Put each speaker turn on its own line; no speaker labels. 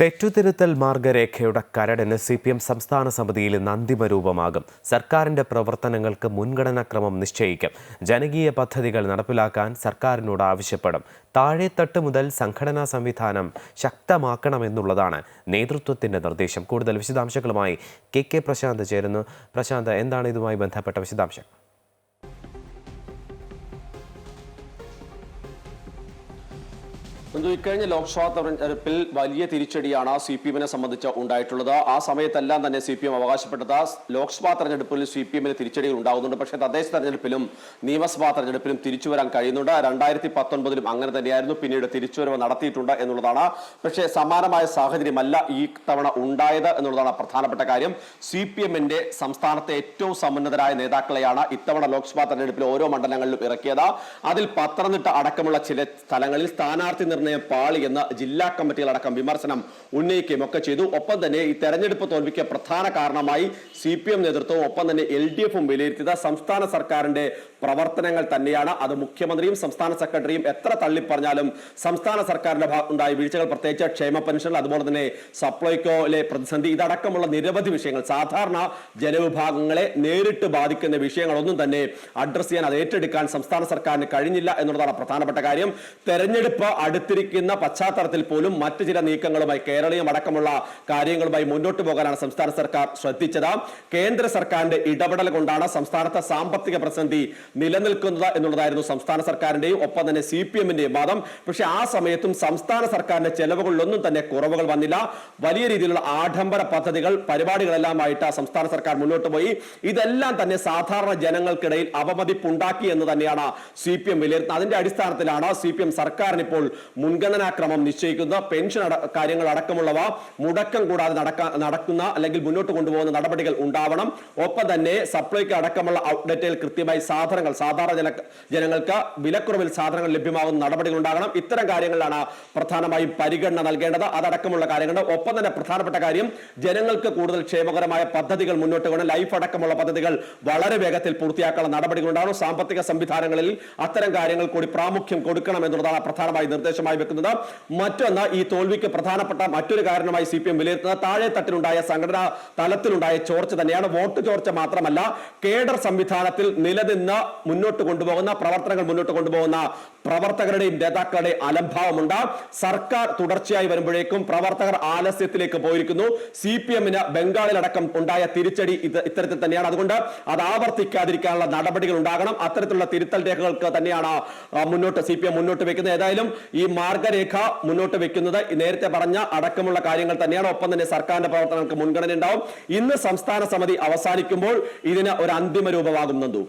തെറ്റുതിരുത്തൽ മാർഗരേഖയുടെ കരടിന് C P M സംസ്ഥാന സമിതിയിൽ ഇന്ന് അന്തിമ രൂപമാകും. സർക്കാരിന്റെ പ്രവർത്തനങ്ങൾക്ക് മുൻഗണനാക്രമം നിശ്ചയിക്കും. ജനകീയ പദ്ധതികൾ നടപ്പിലാക്കാൻ സർക്കാരിനോട് ആവശ്യപ്പെടും. താഴെത്തട്ട് മുതൽ സംഘടനാ സംവിധാനം ശക്തമാക്കണമെന്നുള്ളതാണ് നേതൃത്വത്തിന്റെ നിർദ്ദേശം. കൂടുതൽ വിശദാംശങ്ങളുമായി കെ കെ പ്രശാന്ത് ചേരുന്നു. പ്രശാന്ത് എന്താണ് ഇതുമായി ബന്ധപ്പെട്ട വിശദാംശം
ബന്ധു ഇക്കഴിഞ്ഞ ലോക്സഭാ തെരഞ്ഞെടുപ്പിൽ വലിയ തിരിച്ചടിയാണ് സി പി എമ്മിനെ സംബന്ധിച്ച് ഉണ്ടായിട്ടുള്ളത്. ആ സമയത്തെല്ലാം തന്നെ സി പി എം അവകാശപ്പെട്ടത് ലോക്സഭാ തെരഞ്ഞെടുപ്പിൽ സി പി എമ്മിന് തിരിച്ചടികൾ ഉണ്ടാകുന്നുണ്ട്. പക്ഷേ തദ്ദേശ തെരഞ്ഞെടുപ്പിലും നിയമസഭാ തെരഞ്ഞെടുപ്പിലും തിരിച്ചു വരാൻ കഴിയുന്നുണ്ട്. രണ്ടായിരത്തി പത്തൊൻപതിലും അങ്ങനെ തന്നെയായിരുന്നു പിന്നീട് തിരിച്ചുവരവ് നടത്തിയിട്ടുണ്ട് എന്നുള്ളതാണ്. പക്ഷേ സമാനമായ സാഹചര്യമല്ല ഈ തവണ ഉണ്ടായത് എന്നുള്ളതാണ് പ്രധാനപ്പെട്ട കാര്യം. സി പി എമ്മിന്റെ സംസ്ഥാനത്തെ ഏറ്റവും സമുന്നതരായ നേതാക്കളെയാണ് ഇത്തവണ ലോക്സഭാ തെരഞ്ഞെടുപ്പിൽ ഓരോ മണ്ഡലങ്ങളിലും ഇറക്കിയത്. അതിൽ പത്തനംതിട്ട അടക്കമുള്ള ചില സ്ഥലങ്ങളിൽ സ്ഥാനാർത്ഥി പാളി എന്ന ജില്ലാ കമ്മിറ്റികളടക്കം വിമർശനം ഉന്നയിക്കുകയും ഒക്കെ ചെയ്തു. ഒപ്പം തന്നെ ഈ തെരഞ്ഞെടുപ്പ് തോൽവിക്ക് പ്രധാന കാരണമായി സി പി എം നേതൃത്വവും ഒപ്പം തന്നെ എൽ ഡി എഫും വിലയിരുത്തിയത് സംസ്ഥാന സർക്കാരിന്റെ പ്രവർത്തനങ്ങൾ തന്നെയാണ്. അത് മുഖ്യമന്ത്രിയും സംസ്ഥാന സെക്രട്ടറിയും എത്ര തള്ളിപ്പറഞ്ഞാലും സംസ്ഥാന സർക്കാരിന്റെ ഭാഗത്തുണ്ടായ വീഴ്ചകൾ പ്രത്യേകിച്ച് ക്ഷേമ പെൻഷൻ അതുപോലെ തന്നെ സപ്ലൈകോയിലെ പ്രതിസന്ധി ഇതടക്കമുള്ള നിരവധി വിഷയങ്ങൾ സാധാരണ ജനവിഭാഗങ്ങളെ നേരിട്ട് ബാധിക്കുന്ന വിഷയങ്ങളൊന്നും തന്നെ അഡ്രസ് ചെയ്യാൻ അത് ഏറ്റെടുക്കാൻ സംസ്ഥാന സർക്കാരിന് കഴിഞ്ഞില്ല എന്നുള്ളതാണ് പ്രധാനപ്പെട്ട കാര്യം. തെരഞ്ഞെടുപ്പ് അടുത്തിരിക്കുന്ന പശ്ചാത്തലത്തിൽ പോലും മറ്റു ചില നീക്കങ്ങളുമായി കേരളീയം അടക്കമുള്ള കാര്യങ്ങളുമായി മുന്നോട്ട് പോകാനാണ് സംസ്ഥാന സർക്കാർ ശ്രദ്ധിച്ചത്. കേന്ദ്ര സർക്കാരിന്റെ ഇടപെടൽ കൊണ്ടാണ് സംസ്ഥാനത്തെ സാമ്പത്തിക പ്രതിസന്ധി നിലനിൽക്കുന്നത് എന്നുള്ളതായിരുന്നു സംസ്ഥാന സർക്കാരിന്റെയും ഒപ്പം തന്നെ സി പി എമ്മിന്റെയും വാദം. പക്ഷേ ആ സമയത്തും സംസ്ഥാന സർക്കാരിന്റെ ചെലവുകളിലൊന്നും തന്നെ കുറവുകൾ വന്നില്ല. വലിയ രീതിയിലുള്ള ആഡംബര പദ്ധതികൾ പരിപാടികളെല്ലാമായിട്ട് സംസ്ഥാന സർക്കാർ മുന്നോട്ട് പോയി. ഇതെല്ലാം തന്നെ സാധാരണ ജനങ്ങൾക്കിടയിൽ അവമതിപ്പുണ്ടാക്കി എന്ന് തന്നെയാണ് സി പി എം വിലയിരുത്തുന്നത്. അതിന്റെ അടിസ്ഥാനത്തിലാണ് സി പി എം സർക്കാരിന് ഇപ്പോൾ മുൻഗണനാക്രമം നിശ്ചയിക്കുന്ന പെൻഷൻ കാര്യങ്ങൾ അടക്കമുള്ളവ മുടക്കം കൂടാതെ നടക്ക നടക്കുന്ന അല്ലെങ്കിൽ മുന്നോട്ട് കൊണ്ടുപോകുന്ന നടപടികൾ ഉണ്ടാവണം. ഒപ്പം തന്നെ സപ്ലൈക്ക് അടക്കമുള്ള ഔട്ട്ലെറ്റിൽ കൃത്യമായി സാധനങ്ങൾ സാധാരണ ജന ജനങ്ങൾക്ക് വിലക്കുറവിൽ സാധനങ്ങൾ ലഭ്യമാകുന്ന നടപടികൾ ഉണ്ടാകണം. ഇത്തരം കാര്യങ്ങളാണ് പ്രധാനമായും പരിഗണന നൽകേണ്ടത്. അതടക്കമുള്ള കാര്യങ്ങൾ ഒപ്പം തന്നെ പ്രധാനപ്പെട്ട കാര്യം ജനങ്ങൾക്ക് കൂടുതൽ ക്ഷേമകരമായ പദ്ധതികൾ മുന്നോട്ട് കൊണ്ട് ലൈഫ് അടക്കമുള്ള പദ്ധതികൾ വളരെ വേഗത്തിൽ പൂർത്തിയാക്കാനുള്ള നടപടികൾ ഉണ്ടാകണം സാമ്പത്തിക സംവിധാനങ്ങളിൽ അത്തരം കാര്യങ്ങൾ കൂടി പ്രാമുഖ്യം കൊടുക്കണം എന്നുള്ളതാണ് പ്രധാനമായി നിർദ്ദേശമായി വെക്കുന്നത്. മറ്റൊന്ന് ഈ തോൽവിക്ക് പ്രധാനപ്പെട്ട മറ്റൊരു കാരണമായി സി പി എം വിലയിരുത്തുന്നത് താഴെ തട്ടിലുണ്ടായ സംഘടനാ തലത്തിലുണ്ടായ ചോർച്ച തന്നെയാണ്. വോട്ട് ചോർച്ച മാത്രമല്ല കേഡർ സംവിധാനത്തിൽ നിലനിന്ന് മുന്നോട്ട് കൊണ്ടുപോകുന്ന പ്രവർത്തനങ്ങൾ മുന്നോട്ട് കൊണ്ടുപോകുന്ന പ്രവർത്തകരുടെയും നേതാക്കളുടെയും അലംഭാവമുണ്ട്. സർക്കാർ തുടർച്ചയായി വരുമ്പോഴേക്കും പ്രവർത്തകർ ആലസ്യത്തിലേക്ക് പോയിരിക്കുന്നു. സി പി എമ്മിന് ബംഗാളിലടക്കം ഉണ്ടായ തിരിച്ചടി ഇത് ഇത്തരത്തിൽ തന്നെയാണ്. അതുകൊണ്ട് അത് ആവർത്തിക്കാതിരിക്കാനുള്ള നടപടികൾ ഉണ്ടാകണം. അത്തരത്തിലുള്ള തിരുത്തൽ രേഖകൾക്ക് തന്നെയാണ് മുന്നോട്ട് സി പി എം മുന്നോട്ട് വെക്കുന്നത്. ഏതായാലും ഈ മാർഗരേഖ മുന്നോട്ട് വെക്കുന്നത് നേരത്തെ പറഞ്ഞ അടക്കമുള്ള കാര്യങ്ങൾ തന്നെയാണ്. ഒപ്പം തന്നെ സർക്കാരിന്റെ പ്രവർത്തനങ്ങൾക്ക് മുൻഗണന ഉണ്ടാവും. ഇന്ന് സംസ്ഥാന സമിതി അവസാനിക്കുമ്പോൾ ഇതിന് ഒരു അന്തിമ രൂപമാകുന്നു